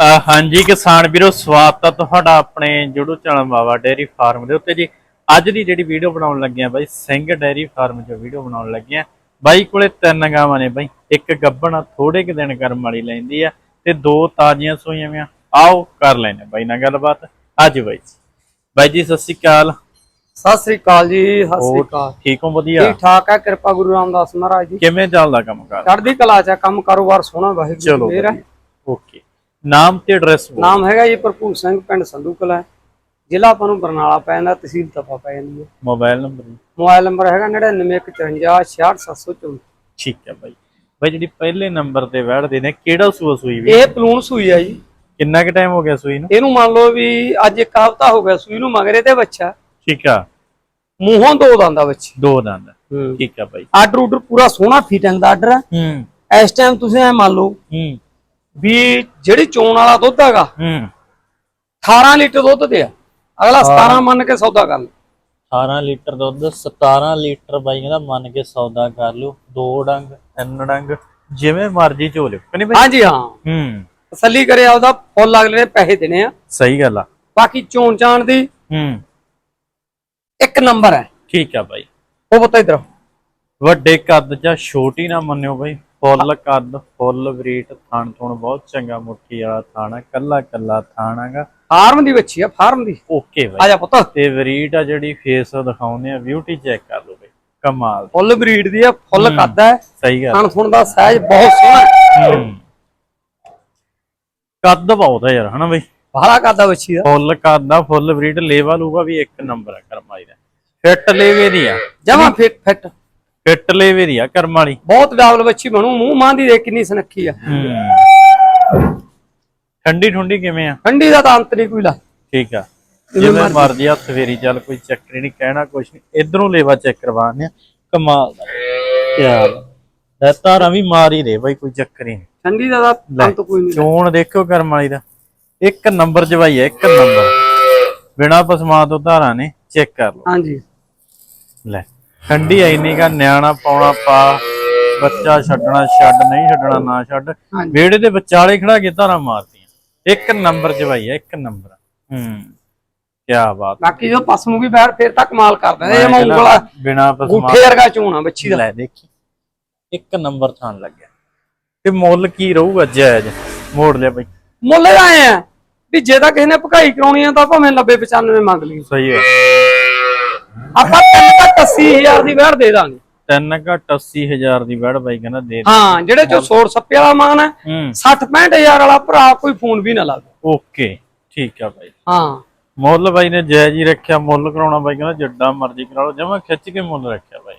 ਹਾਂਜੀ ਕਿਸਾਨ ਵੀਰੋ ਸਵਾਗਤ ਹੈ ਤੁਹਾਡਾ ਆਪਣੇ ਜੁੜੂ ਚੈਨਲ ਬਾਵਾ ਡੇਅਰੀ ਫਾਰਮ ਦੇ ਉੱਤੇ ਜੀ। ਅੱਜ ਦੀ ਜਿਹੜੀ ਵੀਡੀਓ ਬਣਾਉਣ ਲੱਗੇ ਆ ਬਾਈ ਸਿੰਘ ਡੇਅਰੀ ਫਾਰਮ 'ਚ ਵੀਡੀਓ ਬਣਾਉਣ ਲੱਗੇ ਆ। ਬਾਈ ਕੋਲੇ ਤਿੰਨ ਗਾਵਾਂ ਨੇ ਬਾਈ ਇੱਕ ਗੱਬਣ ਥੋੜੇ ਕੁ ਦਿਨ ਕਰਮ ਵਾਲੀ ਲੈਂਦੀ ਆ ਤੇ ਦੋ ਤਾਜ਼ੀਆਂ ਸੂਈਆਂ ਵੀਆਂ। ਆਓ ਕਰ ਲੈਨੇ ਬਾਈ ਨਾਲ ਗੱਲਬਾਤ। ਅੱਜ ਬਾਈ ਜੀ। ਬਾਈ ਜੀ ਸਤਿ ਸ਼੍ਰੀ ਅਕਾਲ। ਸਤਿ ਸ੍ਰੀ ਅਕਾਲ ਜੀ ਸਤਿ ਸ੍ਰੀ ਅਕਾਲ। ਠੀਕ ਹੋ? ਵਧੀਆ। ਠੀਕ ਠਾਕ ਹੈ ਕਿਰਪਾ ਗੁਰੂ ਰਾਮਦਾਸ ਮਹਾਰਾਜ ਦੀ। ਕਿਵੇਂ ਚੱਲਦਾ ਕੰਮ ਕਾਰ ਚੜ੍ਹਦੀ ਕਲਾ ਚ ਕੰਮ ਕਾਰੋਬਾਰ ਸੋਹਣਾ ਵਾਹਿਗੁਰੂ ਵਧੀਆ। ਓਕੇ। ਨਾਮ ਤੇ ਐਡਰੈਸ ਬੋਲ ਨਾਮ ਹੈਗਾ ਜੀ ਭਰਪੂਰ ਸਿੰਘ ਪਿੰਡ ਸੰਧੂ ਕਲਾ। ਜ਼ਿਲ੍ਹਾ ਆਪਾਂ ਨੂੰ ਬਰਨਾਲਾ ਪੈ ਜਾਂਦਾ ਤਹਿਸੀਲ ਤਪਾ ਪੈ ਜਾਂਦੀ ਹੈ। ਮੋਬਾਈਲ ਨੰਬਰ ਮੋਬਾਈਲ ਨੰਬਰ ਹੈਗਾ 9954 ਠੀਕ ਹੈ ਬਾਈ। ਬਾਈ ਜਿਹੜੀ ਪਹਿਲੇ ਨੰਬਰ ਤੇ ਵੜਦੇ ਨੇ ਕਿਹੜਾ ਸੂਆ ਸੂਈ ਵੀ? ਇਹ ਪਲੂਣ ਸੂਈ ਹੈ ਜੀ। ਕਿੰਨਾ ਕੁ ਟਾਈਮ ਹੋ ਗਿਆ ਸੂਈ ਨੂੰ? ਇਹਨੂੰ ਮੰਨ ਲਓ ਵੀ ਅੱਜ ਇੱਕ ਹਫ਼ਤਾ ਹੋ ਗਿਆ ਸੂਈ ਨੂੰ ਮਗਰੇ ਤੇ ਬੱਚਾ ਠੀਕ ਆ। ਮੂੰਹੋਂ ਦੋ ਦੰਦਾ ਬੱਚੀ ਦੋ ਦੰਦ। ਠੀਕ ਆ ਬਾਈ। ਆਰਡਰ ਉਡਰ ਪੂਰਾ ਸੋਹਣਾ ਫਿਟਿੰਗ ਦਾ ਆਰਡਰ ਹੈ ਹੂੰ। ਇਸ ਟਾਈਮ ਤੁਸੀਂ ਐ ਮੰਨ ਲਓ ਹੂੰ। ਵੀ ਜਿਹੜੀ ਚੋਣ ਵਾਲਾ ਦੁੱਧ ਹੈਗਾ ਹੂੰ। 18 ਲੀਟਰ ਦੁੱਧ ਤੇ ਆ। ਅਗਲਾ 17 ਮੰਨ ਕੇ ਸੌਦਾ ਕਰ ਲਓ 18 ਲੀਟਰ ਦੁੱਧ 17 ਲੀਟਰ ਬਾਈ ਕਹਿੰਦਾ ਮੰਨ ਕੇ ਸੌਦਾ ਕਰ ਲਿਓ। ਦੋ ਡੰਗ ਤਿੰਨ ਡੰਗ ਜਿਵੇਂ ਮਰਜ਼ੀ ਝੋ ਲਿਓ ਕਿ ਨਹੀਂ ਬਾਈ? ਹਾਂਜੀ ਹਾਂ। ਹੂੰ। ਤਸੱਲੀ ਕਰਿਆ ਉਹਦਾ ਫੁੱਲ ਅਗਲੇ ਨੇ ਪੈਸੇ ਦੇਣੇ ਆ। ਸਹੀ ਗੱਲ ਆ। ਬਾਕੀ ਚੋਣ ਚਾਣ ਦੀ ਹੂੰ। ਇੱਕ ਨੰਬਰ ਹੈ। ਠੀਕ ਆ ਬਾਈ। ਉਹ ਪਤਾ ਇਧਰ ਵੱਡੇ ਕੱਦ ਜਾਂ ਛੋਟੀ ਨਾ ਮੰਨਿਓ ਬਾਈ। ਫੁੱਲ ਕੱਦ ਫੁੱਲ ਬਰੀਟ ਥਣ ਥੁਣ ਬਹੁਤ ਚੰਗਾ ਮੁੱਠੀ ਵਾਲਾ ਥਾਣਾ ਕੱਲਾ ਕੱਲਾ ਥਾਣਾਗਾ ਫਾਰਮ ਦੀ ਬੱਚੀ ਆ ਫਾਰਮ ਦੀ। ਓਕੇ ਆ ਬਾਈ ਜਾ ਪੁੱਤ। ਤੇ ਬਰੀਟ ਆ ਜਿਹੜੀ ਫੇਸ ਦਿਖਾਉਂਦੇ ਆ ਬਿਊਟੀ ਚੈੱਕ ਕਰ ਲਓ ਬਾਈ। ਕਮਾਲ। ਫੁੱਲ ਬਰੀਡ ਦੀ ਆ ਫੁੱਲ। ਕੱਦ ਹੈ ਸਹੀ ਗੱਲ। ਖਾਣ ਸੁਣ ਦਾ ਸਾਈਜ਼ ਬਹੁਤ ਸੋਹਣਾ। ਕੱਦ ਬਹੁਤ ਹੈ ਯਾਰ ਹਨਾ ਬਈ? ਬਾਹਲਾ ਕੱਦ ਆ ਬੱਚੀ ਦਾ। ਫੁੱਲ ਕੱਦ ਦਾ ਫੁੱਲ ਬਰੀਡ ਲੇਵਾ ਲੂਗਾ ਵੀ ਇੱਕ ਨੰਬਰ ਆ ਕਰਮ ਵਾਲੀ ਦਾ। ਫਿੱਟ ਲੇਵੇ ਦੀ ਆ। ਜਮਾ ਫਿੱਟ ਫਿੱਟ ਫਿੱਟ ਲੇਵੇ ਦੀ ਆ ਕਰਮ ਵਾਲੀ। ਬਹੁਤ ਡਾਬਲ ਬੱਚੀ ਬਣੂ ਮੂੰਹ ਮਾਂ ਦੀ ਦੇਖ ਕਿੰਨੀ ਸੁਨੱਖੀ ਆ। ਠੰਡੀ ਠੁੰਡੀ ਕਿਵੇਂ ਆ? ਠੰਡੀ ਦਾ ਤਾਂ ਅੰਤ ਨਹੀਂ ਕੋਈ ਲਾ। ਠੀਕ ਆ। ਜਿਵੇਂ ਮਰਜ਼ੀ ਹੱਥ ਫੇਰੀ ਚੱਲ ਕੋਈ ਚੱਕਰ ਨਹੀਂ ਕਹਿਣਾ ਕੁਛ ਨਹੀਂ। ਇਧਰੋਂ ਲੇਵਾ ਚੈੱਕ ਕਰਵਾਉਂਦੇ ਆ। ਕਮਾਲ ਦਾ। ਯਾਰ ਲੈ ਤਾਰਾਂ ਵੀ ਮਾਰ ਹੀ ਦੇ ਬਾਈ ਕੋਈ ਚੱਕਰ ਨਹੀਂ। ਠੰਡੀ ਦਾ ਤਾਂ। ਅੰਤ ਕੋਈ ਨਹੀਂ ਚੋਣ ਦੇਖਿਓ ਕਰਮ ਵਾਲੀ ਦਾ। ਇੱਕ ਨੰਬਰ ਜਵਾਈ ਹੈ ਇੱਕ ਨੰਬਰ। ਬਿਨਾ ਪਸਮਾ ਤੋਂ ਧਾਰਾਂ ਨੇ ਚੈੱਕ ਕਰ ਲਓ। ਹਾਂਜੀ। ਲੈ। ਠੰਡੀ ਐ ਇੰਨੀ ਕਾ ਨਿਆਣਾ ਪਾਉਣਾ ਪਾ ਬੱਚਾ ਛੱਡਣਾ ਛੱਡ ਨਹੀਂ ਛੱਡਣਾ ਨਾ ਛੱਡ। ਵਿਹੜੇ ਦੇ ਵਿਚਾਲੇ ਖੜਾ ਕੇ ਧਾਰਾਂ ਮਾਰਦੀਆਂ ਇੱਕ ਨੰਬਰ ਜਵਾਈ ਹੈ ਇੱਕ ਨੰਬਰ ਹੂੰ ਕੀ ਬਾਤ। ਬਾਕੀ ਜੋ ਪਸ ਨੂੰ ਵੀ ਬੈਠ ਫੇਰ ਤਾਂ ਕਮਾਲ ਕਰ ਦਿੰਦੇ। ਇਹ ਮੈਂ ਉਂਗਲਾ ਬਿਨਾ ਪਸਮਾ ਗੁੱਠੇ ਵਰਗਾ ਚੋਣਾ ਬੱਚੀ ਦਾ। ਲੈ ਦੇਖੀ। ਇੱਕ ਨੰਬਰ ਥਾਂ ਲੱਗਿਆ। ਤੇ ਮੁੱਲ ਕੀ ਰਹੂਗਾ ਜਾਇਜ਼? ਮੋੜ ਲਿਆ ਬਈ। ਮੁੱਲ ਆਏ ਆ ਵੀ ਜੇ ਤਾਂ ਕਿਸੇ ਨੇ ਭਕਾਈ ਕਰਾਉਣੀ ਆ ਤਾਂ ਭਾਵੇਂ 90 95 ਮੰਗ ਲਈ ਸਹੀ ਹੈ। ਆਪਾਂ 80000 ਦੀ ਵੈੜ ਦੇ ਦਾਂਗੇ। ਤਿੰਨ ਘੱਟ 80000 ਦੀ ਵੜ ਬਾਈ ਕਹਿੰਦਾ ਦੇ। ਹਾਂ ਜਿਹੜੇ ਚੋ ਸੋੜ ਸੱਪੇ ਵਾਲਾ ਮਾਨ ਹੈ ਹੂੰ। 60 65000 ਵਾਲਾ ਭਰਾ ਕੋਈ ਫੋਨ ਵੀ ਨਾ ਲਾਵੇ ਓਕੇ ਠੀਕ ਆ ਬਾਈ। ਹਾਂ। ਮੁੱਲ ਬਾਈ ਨੇ ਜਾਇਜ਼ ਹੀ ਰੱਖਿਆ ਮੁੱਲ ਕਰਾਉਣਾ ਬਾਈ ਕਹਿੰਦਾ ਜੱਡਾ ਮਰਜ਼ੀ ਕਰਾ ਲਓ ਜਮਾ ਖਿੱਚ ਕੇ ਮੁੱਲ ਰੱਖਿਆ ਬਾਈ।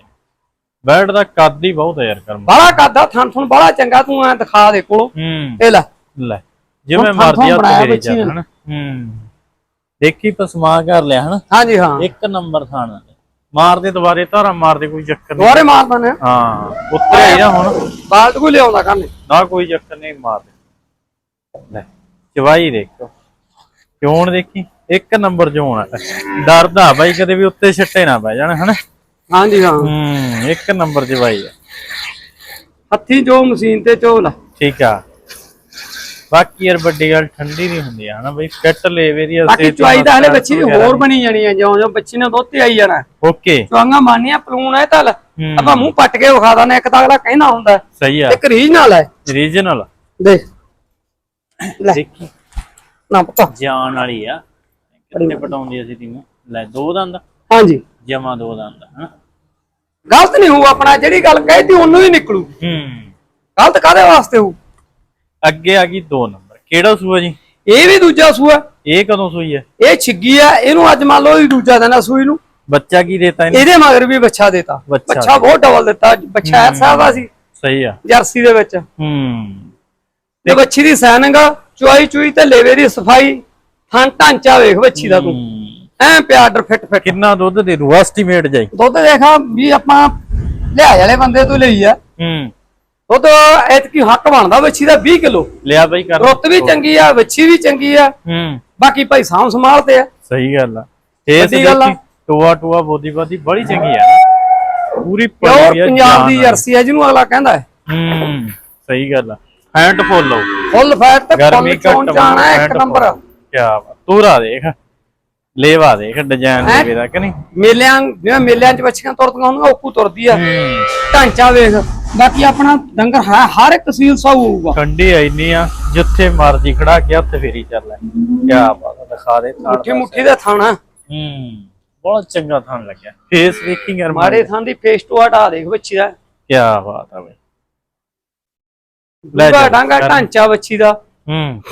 ਬੈਡ ਦਾ ਕੱਦ ਹੀ ਬਹੁਤ ਹੈ ਯਾਰ ਕਰਮ। ਬਾਲਾ ਕਾਦਾ ਥਣ ਥਣ ਬਾਲਾ ਚੰਗਾ ਤੂੰ ਐ ਦਿਖਾ ਦੇ ਕੋਲੋਂ। ਇਹ ਲੈ। ਲੈ ਜਿਵੇਂ ਮਰਜ਼ੀ ਬੱਚੀ ਚੱਲ ਨੇ। ਹਨਾ। ਹੂੰ। ਦੇਖੀ ਪਸਮਾ ਕਰ ਲਿਆ ਹਨਾ। ਹਾਂਜੀ ਹਾਂ। ਇੱਕ ਨੰਬਰ ਥਾਣਾ ਮਾਰਦੇ ਦੁਬਾਰੇ ਧਾਰਾ ਮਾਰਦੇ ਕੋਈ ਚੱਕਰ ਨਹੀਂ। ਦੁਆਰੇ ਮਾਰ ਦਨੇ ਹਾਂ ਉੱਤੇ ਹੀ ਨਾ ਹੁਣ। ਬਾਲਟ ਕੋਈ ਲਿਆਉਂਦਾ ਕੰਨੇ ਨਾ ਕੋਈ ਚੱਕਰ ਨਹੀਂ ਮਾਰਦੇ ਲੈ ਚਵਾਈ ਦੇਖੋ। ਚੋਣ ਦੇਖੀ? ਇੱਕ ਨੰਬਰ ਚੋਣ ਆ। ਡਰਦਾ ਬਾਈ ਕਦੇ ਵੀ ਉੱਤੇ ਛੱਟੇ ਨਾ ਪੈ ਜਾਣ ਹਨਾ? ਹਾਂਜੀ ਹਾਂ। ਹੂੰ ਇੱਕ ਨੰਬਰ ਚਵਾਈ ਆ। ਹੱਥੀ ਜੋ ਮਸ਼ੀਨ ਤੇ ਚੋ ਲੈ ਠੀਕ ਆ। ਬਾਕੀ ਯਾਰ ਵੱਡੀ ਗੱਲ ਠੰਡੀ ਨਹੀਂ ਹੁੰਦੀ ਹਨਾ ਬਈ? ਫਿੱਟ ਲੇਵੇ ਦੀ ਬਾਕੀ ਚੁਆਈ ਤਾਂ ਹਲੇ ਬੱਚੀ ਦੀ ਹੋਰ ਬਣੀ ਜਾਣੀ ਆ ਜਿਉਂ ਜਿਉਂ ਬੱਚੀ ਨੇ ਦੁੱਧ ਤੇ ਆਈ ਜਾਣਾ। ਓਕੇ। ਚੁਆਂਗਾ ਮਾਨੀਆਂ ਪਲੂਣ ਹੈ ਤਾਂ ਲੈ ਹੂੰ। ਆਪਾਂ ਮੂੰਹ ਪੱਟ ਕੇ ਵਿਖਾ ਦਾਂ ਇੱਕ ਤਾਂ ਅਗਲਾ ਕਹਿੰਦਾ ਹੁੰਦਾ। ਸਹੀ ਆ। ਇੱਕ ਰੀਜ ਨਾਲ ਹੈ ਰੀਜਨਲ ਦੇਖ। ਲੈ। ਦੇਖੀ। ਨਾ ਪਤਾ। ਜਾਨ ਵਾਲੀ ਆ। ਕਿੱਥੇ ਪਟਾਉਂਦੀ ਅਸੀਂ ਤੈਨੂੰ? ਲੈ ਦੋ ਦੰਦ। ਹਾਂਜੀ। ਜਮਾ ਦੋ ਦੰਦ ਹਨਾ? ਗਲਤ ਨਹੀਂ ਹੋਊ ਆਪਣਾ ਜਿਹੜੀ ਗੱਲ ਕਹਿਤੀ ਉਹਨੂੰ ਹੀ ਨਿਕਲੂ। ਹੂੰ। ਗਲਤ ਕਾਦੇ ਵਾਸਤੇ ਹੋਊ? ਅੱਗੇ ਆ ਗਈ ਦੋ ਨੰਬਰ। ਕਿਹੜਾ ਸੂਆ ਜੀ? ਇਹ ਵੀ ਦੂਜਾ ਸੂਆ। ਇਹ ਕਦੋਂ ਸੂਈ ਹੈ? ਇਹ ਛਿੱਗੀ ਆ ਇਹਨੂੰ ਅੱਜ ਮੰਨ ਲਓ ਇਹ ਦੂਜਾ ਦੇਣਾ ਸੂਈ ਨੂੰ। ਬੱਚਾ ਕੀ ਦੇਤਾ ਇਹਨੇ? ਇਹਦੇ ਮਗਰ ਵੀ ਬੱਚਾ ਦੇਤਾ। ਬੱਚਾ ਬਹੁਤ ਡਬਲ ਦਿੱਤਾ। ਬੱਚਾ ਐਸਾ ਦਾ ਸੀ। ਸਹੀ ਆ। ਜਰਸੀ ਦੇ ਵਿੱਚ। ਹੂੰ। ਤੇ ਬੱਚੀ ਦੀ ਸੈਨਿੰਗ ਚੁਆਈ ਚੁਈ ਤੇ ਲੇਵੇ ਦੀ ਸਫ਼ਾਈ। ਥਾਂ ਢਾਂਚਾ ਵੇਖ ਬੱਚੀ ਦਾ ਤੂੰ। ਹੂੰ। ਐ ਪਿਆਰ ਫਿੱਟ ਫਿੱਟ। ਕਿੰਨਾ ਦੁੱਧ ਦੇ ਰੂ ਐਸਟੀਮੇਟ ਜਾਈ। ਦੁੱਧ ਦੇਖਾ ਵੀ ਆਪਾਂ ਲਿਆ ਵਾਲੇ ਬੰਦੇ ਤੋਂ ਲਈ ਆ। ਹੂੰ। ਦੁੱਧ ਐਤਕੀ ਹੱਕ ਬਣਦਾ ਬੱਚੀ ਦਾ 20 ਕਿਲੋ। ਲਿਆ ਬਾਈ ਕਰ। ਰੁੱਤ ਵੀ ਚੰਗੀ ਆ ਬੱਚੀ ਵੀ ਚੰਗੀ ਆ। ਹੂੰ। ਬਾਕੀ ਭਾਈ ਸਾਂਭ ਸੰਭਾਲ ਤੇ ਆ। ਸਹੀ ਗੱਲ ਆ। ਇਹ ਵੱਡੀ ਗੱਲ ਆ। ਟੂਆ ਟੂਆ ਬੋਦੀ ਬਾਦੀ ਬੜੀ ਚੰਗੀ ਆ। ਪੂਰੀ ਪੰਜਾਬ ਦੀ। ਜਰਸੀ ਆ ਜਿਹਨੂੰ ਅਗਲਾ ਕਹਿੰਦਾ ਹੈ। ਹੂੰ ਸਹੀ ਗੱਲ ਆ। ਹੈਂਡ ਫੁੱਲ ਲਓ ਫੁੱਲ ਫੈਟ ਤੇ ਗਰਮੀ ਘੱਟ ਜਾਣਾ ਇੱਕ ਨੰਬਰ। ਕੀ ਬਾਤ। ਤੂਰਾ ਦੇਖ। ਲੇਵਾ ਦੇਖ ਡਿਜ਼ਾਈਨ? ਦੇ ਦਾ ਕਿ ਨਹੀਂ? ਮੇਲਿਆਂ ਜਿਵੇਂ ਮੇਲਿਆਂ 'ਚ ਬੱਚੀਆਂ ਤੁਰਦੀਆਂ ਹੁੰਦੀਆਂ ਓਕੂ ਤੁਰਦੀ ਆ। ਢਾਂਚਾ ਵੇਖ। ਬਾਕੀ ਆਪਣਾ ਡੰਗਰ ਹੈ ਹਰ ਇੱਕ ਸੀਲ ਸੌ ਹੋਊਗਾ। ਠੰਡੀ ਇੰਨੀ ਆ ਜਿੱਥੇ ਮਰਜ਼ੀ ਖੜਾ ਕੇ ਹੱਥ ਫੇਰੀ ਚੱਲ ਕੀ ਬਾਤ ਆ ਦਿਖਾ ਦੇ ਥਾਣ ਮੁੱਠੀ ਮੁੱਠੀ ਦਾ ਥਾਣਾ ਹੂੰ ਬਹੁਤ ਚੰਗਾ ਥਾਣ ਲੱਗਿਆ। ਫੇਸ ਵੇਖੀ ਯਾਰ ਮਾੜੇ ਥਾਂ ਦੀ ਫੇਸ ਟੂ ਹਟਾ ਦੇਖ ਬੱਚੀ ਦਾ। ਕੀ ਬਾਤ ਆ ਬਈ। ਲੈ ਪੂਰਾ ਜਾ, ਡਾਂਗਾ ਕਰ। ਢਾਂਚਾ ਬੱਚੀ ਦਾ। ਹੂੰ।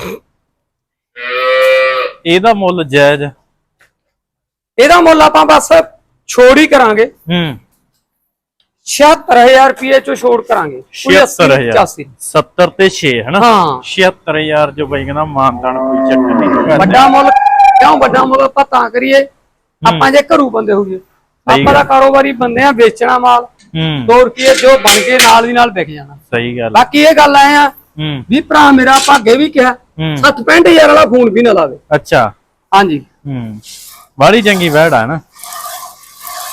ਇਹਦਾ ਮੁੱਲ ਜਾਇਜ਼। ਇਹਦਾ ਮੁੱਲ ਆਪਾਂ ਬਸ ਛੋੜ ਹੀ ਕਰਾਂਗੇ। ਹੂੰ। 76000 ਰੁਪਏ ਚੋਂ ਛੋੜ ਕਰਾਂਗੇ। ਕੋਈ 80, 76000 85 70 ਤੇ 6 ਹਨਾ? ਹਾਂ। 76000 ਜੋ ਬਈ ਕਹਿੰਦਾ ਮਾਨਦਾਨ ਕੋਈ ਚੱਕਰ ਨਹੀਂ। ਵੱਡਾ ਮੁੱਲ ਕਿਉਂ ਵੱਡਾ ਮੁੱਲ ਆਪਾਂ ਤਾਂ ਕਰੀਏ? ਆਪਾਂ ਜੇ ਘਰੂ ਬੰਦੇ ਹੋਈਏ। ਆਪਾਂ ਦਾ ਕਾਰੋਬਾਰੀ ਬੰਦੇ ਆ ਵੇਚਣਾ ਮਾਲ। ਹੂੰ। 2 ਰੁਪਏ ਜੋ ਬਣ ਕੇ ਨਾਲ ਦੀ ਨਾਲ ਵਿਕ ਜਾਣਾ। ਸਹੀ ਗੱਲ। ਬਾਕੀ ਇਹ ਗੱਲ ਆਏ ਆ ਵੀ ਭਰਾ ਮੇਰਾ ਭਾਗੇ ਵੀ ਕਿਹਾ ਹੂੰ। 75000 ਵਾਲਾ ਫੋਨ ਵੀ ਨਾ ਲਾਵੇ। ਅੱਛਾ। ਹਾਂਜੀ। ਹੂੰ। ਬੜੀ ਚੰਗੀ ਵੈੜ ਆ ਨਾ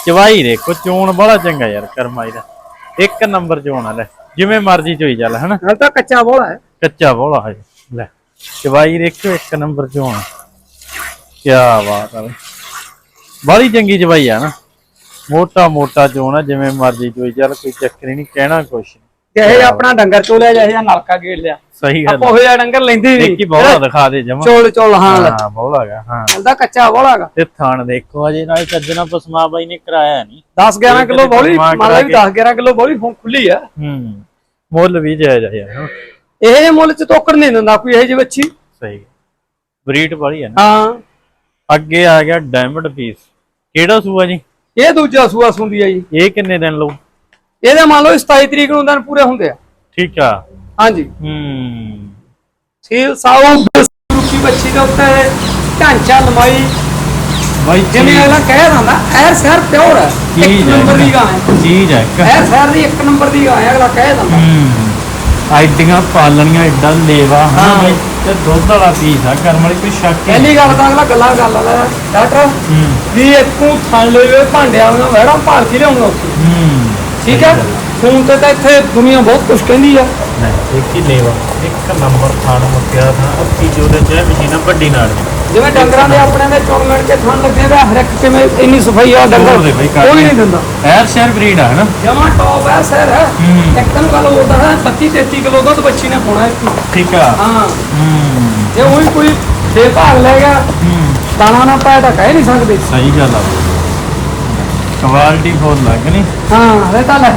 ਚਵਾਈ ਦੇਖੋ ਚੋਣ ਬੜਾ ਚੰਗਾ ਯਾਰ ਕਰਮਾਈ ਦਾ। ਇੱਕ ਨੰਬਰ ਚੋਣ ਆ ਲੈ ਜਿਵੇਂ ਮਰਜ਼ੀ ਚੋਈ ਚੱਲ ਹਨਾ? ਹਲ ਤਾਂ ਕੱਚਾ ਬੋਲਾ ਹੈ। ਕੱਚਾ ਬੋਲਾ ਹੈ। ਲੈ। ਚਵਾਈ ਦੇਖੋ ਇੱਕ ਨੰਬਰ ਚੋਣ ਕੀ ਬਾਤ ਆ ਬੜੀ ਚੰਗੀ ਚਵਾਈ ਆ ਨਾ। ਮੋਟਾ ਮੋਟਾ ਚੋਣ ਆ ਜਿਵੇਂ ਮਰਜ਼ੀ ਚੋਈ ਚੱਲ ਕੋਈ ਚੱਕਰ ਨਹੀਂ ਕਹਿਣਾ ਕੁਛ। ਜਿਹੇ ਆਪਣਾ ਡੰਗਰ ਚੋਲਿਆ ਜਿਹੇ ਜਿਹਾ ਨਲਕਾ ਗੇੜ ਲਿਆ। ਸਹੀ ਗੱਲ ਆਪਾਂ ਉਹ ਜਿਹਾ ਡੰਗਰ ਲੈਂਦੇ ਹੀ ਦੇਖੀ ਬੋਲਾ ਦਿਖਾ ਦੇ ਜਮਾ। ਚੋਲ ਚੋਲ ਹਾਂ। ਹਾਂ ਬੋਲਾ ਗਾ ਹਾਂ। ਤਾਂ ਕੱਚਾ ਬੋਲਾ ਹੈਗਾ। ਤੇ ਥਾਣ ਦੇਖੋ ਅਜੇ ਨਾਲ ਚੱਜਣਾ ਪਸਮਾ ਬਾਈ ਨੇ ਕਰਾਇਆ ਨਹੀਂ 10 11 ਕਿਲੋ ਬੋਲੀ ਮੰਨ ਲਾ ਵੀ ਕਰਾ 10 11 ਕਿਲੋ ਬੋਲੀ ਫੋਨ ਖੁੱਲੀ ਆ। ਹੂੰ ਮੁੱਲ ਵੀ ਜਾਇਜ਼ ਆ ਯਾਰ। ਇਹ ਮੁੱਲ ਚ ਤੋਕੜ ਨਹੀਂ ਦਿੰਦਾ ਕੋਈ ਇਹ ਜਿਹੀ ਬੱਚੀ ਸਹੀ। ਬਰੀਡ ਵਾਲੀ ਹੈ ਨਾ। ਹਾਂ। ਅੱਗੇ ਆ ਗਿਆ ਡਾਇਮੰਡ ਪੀਸ ਕਿਹੜਾ ਸੂਆ ਜੀ? ਇਹ ਦੂਜਾ ਸੂਆ ਸੁੰਦੀ ਆ ਜੀ। ਇਹ ਕਿੰਨੇ ਦਿਨ ਲਊ? ਇਹਦੇ ਮੰਨ ਲਓ 27 ਤਰੀਕ ਨੂੰ ਦਿਨ ਪੂਰੇ ਹੁੰਦੇ ਆ। ਠੀਕ ਆ। ਹਾਂਜੀ। ਹੂੰ। ਸੀਲ ਸਾਊ ਰੁਕੀ ਬੱਚੀ ਦੇ ਉੱਤੇ ਢਾਂਚਾ ਲੰਮਾਈ ਬਾਈ ਜਿਵੇਂ ਅਗਲਾ ਕਹਿ ਦਿੰਦਾ ਐਰ ਸ਼ਹਿਰ ਪਿਓਰ ਹੈ ਇੱਕ ਨੰਬਰ ਦੀ ਗਾਂ ਹੈ। ਚੀਜ਼ ਹੈ ਐਰ ਸ਼ਹਿਰ ਦੀ ਇੱਕ ਨੰਬਰ ਦੀ ਗਾਂ ਹੈ ਅਗਲਾ ਕਹਿ ਦਿੰਦਾ। ਹੂੰ। ਆਈਡੀਆਂ ਪਾਲਣੀਆਂ ਐਡਾ ਲੇਵਾ ਹਾਂ। ਬਾਈ? ਤੇ ਦੁੱਧ ਵਾਲਾ ਪੀਸ ਆ ਕਰਮ ਵਾਲੀ ਕੋਈ ਸ਼ੱਕ ਨਹੀਂ ਪਹਿਲੀ ਗੱਲ ਤਾਂ ਅਗਲਾ ਗੱਲਾਂ ਕਰ ਲੈਂਦਾ ਡਾਕਟਰ। ਹੂੰ। ਵੀ ਇੱਕੂ ਥਣ ਲਵੇ ਭਾਂਡੇ ਵਾਲੀਆਂ ਵਹਿੜਾ ਭਾਲ ਕੇ ਲਿਆਉਂਗਾ ਉੱਥੇ? ਹੂੰ। ਠੀਕ ਹੈ? ਫੋਨ ਤੇ ਤਾਂ ਇੱਥੇ ਦੁਨੀਆ ਬਹੁਤ ਕੁਝ ਕਹਿੰਦੀ ਆ। ਨਹੀਂ ਇੱਕ ਹੀ ਲੇਵਾ? ਇੱਕ ਨੰਬਰ ਖਾਣ ਮੁੱਕਿਆ ਥਾ ਅੱਤੀ ਜੋਦੇ ਚ ਮਸ਼ੀਨਾਂ ਵੱਡੀ ਨਾਲ। ਜਿਵੇਂ ਡੰਗਰਾਂ ਦੇ ਆਪਣੇ ਦੇ ਚੁਣ ਮਿਣ ਕੇ ਥਣ ਲੱਗੇ ਵੇ ਹਰ ਇੱਕ ਕਿਵੇਂ ਇੰਨੀ ਸਫ਼ਾਈ ਆ ਡੰਗਰ ਹੋਰ ਦੇ ਬਈ ਕਾਟ ਕੋਈ ਨਹੀਂ ਦਿੰਦਾ। ਐਰ ਸ਼ਹਿਰ ਬਰੀਡ ਆ ਹਨਾ ਜਮਾ ਟੌਪ ਹੈ ਸਰ ਹੂੰ। ਇੱਕ ਦਿਨ ਗੱਲ ਹੋਦਾ ਹੈ 32 33 ਕਿਲੋ ਦੁੱਧ ਬੱਚੀ ਨੇ ਪਾਉਣਾ ਇੱਕ ਠੀਕ ਆ। ਹਾਂ। ਹੂੰ। ਜੇ ਉਹੀ ਕੋਈ ਛੇ ਭਾਗ ਲੈ ਗਿਆ ਹੂੰ। ਦਾਣਾ ਨਾ ਪਾਇਆ ਤਾਂ ਕਹਿ ਨਹੀਂ ਸਕਦੇ। ਸਹੀ ਗੱਲ ਆ। ਕੁਆਲਿਟੀ ਬਹੁਤ ਲੱਗ ਨਹੀਂ ਹਾਂ ਹਲੇ ਤਾਂ ਲੈ।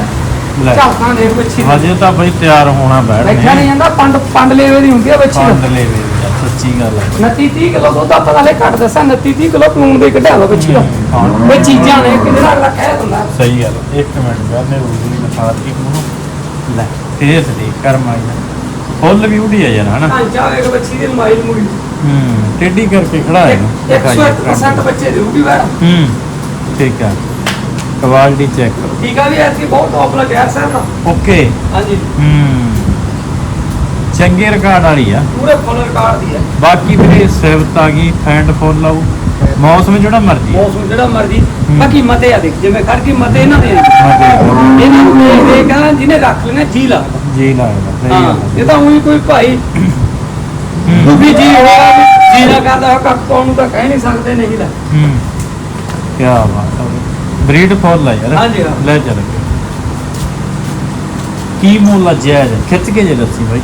ਲੈ। ਝਾਕਾਂ ਦੇ ਬੱਚੀ ਦਾ ਹਜੇ ਤਾਂ ਬਈ ਤਿਆਰ ਹੋਣਾ ਬੈਠ ਬੈਠਾ ਨਹੀਂ ਜਾਂਦਾ ਪੰਡ ਪੰਡ ਲੇਵੇ ਦੀ ਹੁੰਦੀ ਆ ਬੱਚੀ ਪੰਡ ਦਾ ਲੈ ਵੇ ਯਾਰ, ਸੱਚੀ ਗੱਲ ਹੈ 29 30 ਕਿਲੋ ਦੁੱਧ ਆਪਾਂ ਨਾਲੇ ਘੱਟ ਦੱਸਾਂ 29 30 ਕਿਲੋ ਪਲੂਣ ਦੇ ਕਢਾ ਲਓ ਬੱਚੀ ਦਾ ਹਾਂ ਇਹ ਚੀਜ਼ਾਂ ਨੇ ਕਿਹਦੇ ਨਾਲ ਅਗਲਾ ਕਹਿ ਦਿੰਦਾ। ਸਹੀ ਗੱਲ। ਇੱਕ ਮਿੰਟ ਯਾਰ ਨੇ ਰੂਲੀ ਲਿਖਾ ਦਿੱਤੀ ਮੂੰਹ ਲੈ ਫੇਰ ਦੇ ਕਰਮ ਨਾ ਫੁੱਲ ਵੀ ਉਡੀ ਆ ਯਾਰ ਹਨਾ? ਢਾਂਚਾ ਵੇਖ ਬੱਚੀ ਦੀ ਮਾਈਲ ਮੁੜੀ ਹੂੰ ਟੇਢੀ ਕਰਕੇ ਖੜਾ ਹੈ ਨਾ ਦਿਖਾਈਏ 100% ਬੱਚੇ ਦੇਊਗੀ ਵੈੜ ਹੂੰ ਠੀਕ ਆ। ਕੁਆਲਿਟੀ ਚੈੱਕ ਕਰੋ ਠੀਕ ਆ ਵੀ ਐਸੀ ਬਹੁਤ ਟੌਪ ਲੱਗਿਆ ਸਰ। ਦਾ ਓਕੇ ਹਾਂਜੀ। ਹੂੰ। ਚੰਗੇ ਰਿਕਾਰਡ ਵਾਲੀ ਆ। ਪੂਰੇ ਫੁੱਲ ਰਿਕਾਰਡ ਦੀ ਹੈ। ਬਾਕੀ ਵੀਰੇ ਸਿਫਤ ਆ ਗਈ ਫੈਂਡ ਫੁੱਲ ਆਊ ਮੌਸਮ ਜਿਹੜਾ ਮਰਜ਼ੀ। ਮੌਸਮ ਜਿਹੜਾ ਮਰਜ਼ੀ। ਬਾਕੀ ਮਤੇ ਆ ਦੇਖ ਜਿਵੇਂ ਖੜ ਕੇ ਮਤੇ ਇਹਨਾਂ ਦੇ। ਮਰਜ਼ੀ ਇਹਨਾਂ ਨੂੰ ਦੇਖ ਦੇਖ ਜਿਹਨੇ ਰੱਖ ਲੈਣਾ ਜੀ ਲੱਗਦਾ ਜੀ ਲੱਗਦਾ ਹਾਂ। ਇਹ ਤਾਂ ਉਹੀ ਕੋਈ ਭਾਈ ਵੀ ਜੀ ਹੋਇਆ ਜੀ ਨਾ ਕਰਦਾ ਕੱਕ ਪਾਉਣ ਨੂੰ ਤਾਂ ਕਹਿ ਨਹੀਂ ਸਕਦੇ ਨਹੀਂ ਲੈ। ਹੂੰ। ਕੀ ਬਾਤ। ਬਰੀਡ ਫੁੱਲ ਆ ਯਾਰ। ਹਾਂਜੀ, ਹਾਂ। ਲੈ ਚੱਲ। ਕੀ ਮੁੱਲ ਆ ਜਾਇਜ਼? ਖਿੱਚ ਕੇ ਜੇ ਦੱਸੀ ਬਾਈ।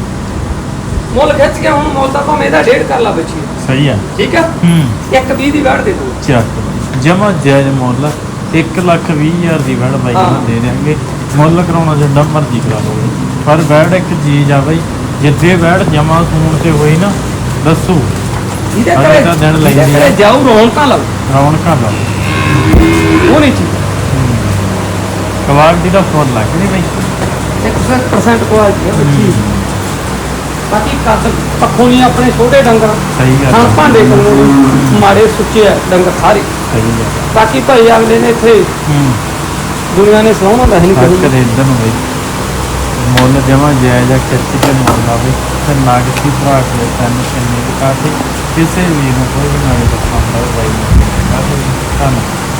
ਮੁੱਲ ਖਿੱਚ ਕੇ ਹੁਣ ਮੁੱਲ ਤਾਂ ਭਾਵੇਂ ਇਹਦਾ ਡੇਢ ਕਰ ਲਾ ਬੱਚੀ। ਸਹੀ ਆ। ਠੀਕ ਆ? ਹੂੰ। ਇੱਕ 20 ਦੀ ਵੜ ਦੇ ਦੋ। ਚੱਕ ਜਮਾ ਜਾਇਜ਼ ਮੁੱਲ 1 ਲੱਖ 20 ਹਜ਼ਾਰ ਦੀ ਵੜ ਬਾਈ ਨੂੰ। ਦੇ ਦੇਣਗੇ ਮੁੱਲ ਕਰਾਉਣਾ ਜਿੰਨਾ ਮਰਜ਼ੀ ਕਰਾ ਲਓ ਪਰ ਵੜ ਇੱਕ ਚੀਜ਼ ਆ ਬਾਈ। ਜਿੱਦੇ ਵੜ ਜਮਾ ਸੂਣ ਤੇ ਹੋਈ ਨਾ ਦੱਸੋ। ਇਹਦੇ ਅਜੇ ਘਰੇ ਤਾਂ ਦਿਨ ਲਈ ਇਹਦੇ ਜਾਂਦੇ ਆ। ਘਰੇ ਜਾਊ ਰੌਣਕਾਂ ਲਾਉ ਰੌਣਕਾਂ ਦਾ ਉਹ ਨਹੀਂ ਚੀਜ਼ ਕੁਆਲਿਟੀ ਦਾ ਫੁੱਲ ਲੱਗ ਨਹੀਂ ਬਾਈ। 100% ਕੁਆਲਿਟੀ ਹੈ ਬੱਚੀ। ਬਾਕੀ ਕੱਦ ਪੱਖੋਂ ਨਹੀਂ ਆਪਣੇ ਛੋਟੇ ਡੰਗਰ। ਸਹੀ ਗੱਲ ਹਾਂ ਆ। ਭਾਂਡੇ ਕੋਲੋਂ ਮਾੜੇ ਸੁੱਚੇ ਆ ਡੰਗਰ ਸਾਰੇ। ਸਹੀ ਗੱਲ। ਬਾਕੀ ਭਾਈ ਅਗਲੇ ਨੇ ਇੱਥੇ ਹੂੰ। ਦੁਨੀਆ ਨੇ ਸਲਾਉਣਾ ਦਾ ਨਹੀਂ ਹੱਕ ਕਹੀ ਦੇ ਇਦਾਂ ਨੂੰ ਬਈ। ਮੁੱਲ ਜਮਾ ਜਾਇਜ਼ ਆ ਖਿੱਚ ਕੇ ਮੁੱਲ ਆਵੇ ਤੇ ਨਾ ਕਿਸੇ ਭਰਾ ਕੋਲੇ ਤੈਨੂੰ ਕਿੰਨੇ ਦੀ ਕਾਫੀ ਕਿਸੇ ਵੀ ਨੂੰ ਕੋਈ ਵੀ ਨਾ ਪਸੰਦ ਆਵੇ ਬਾਈ ਕਾਫੀ ਧੰਨਵਾਦ।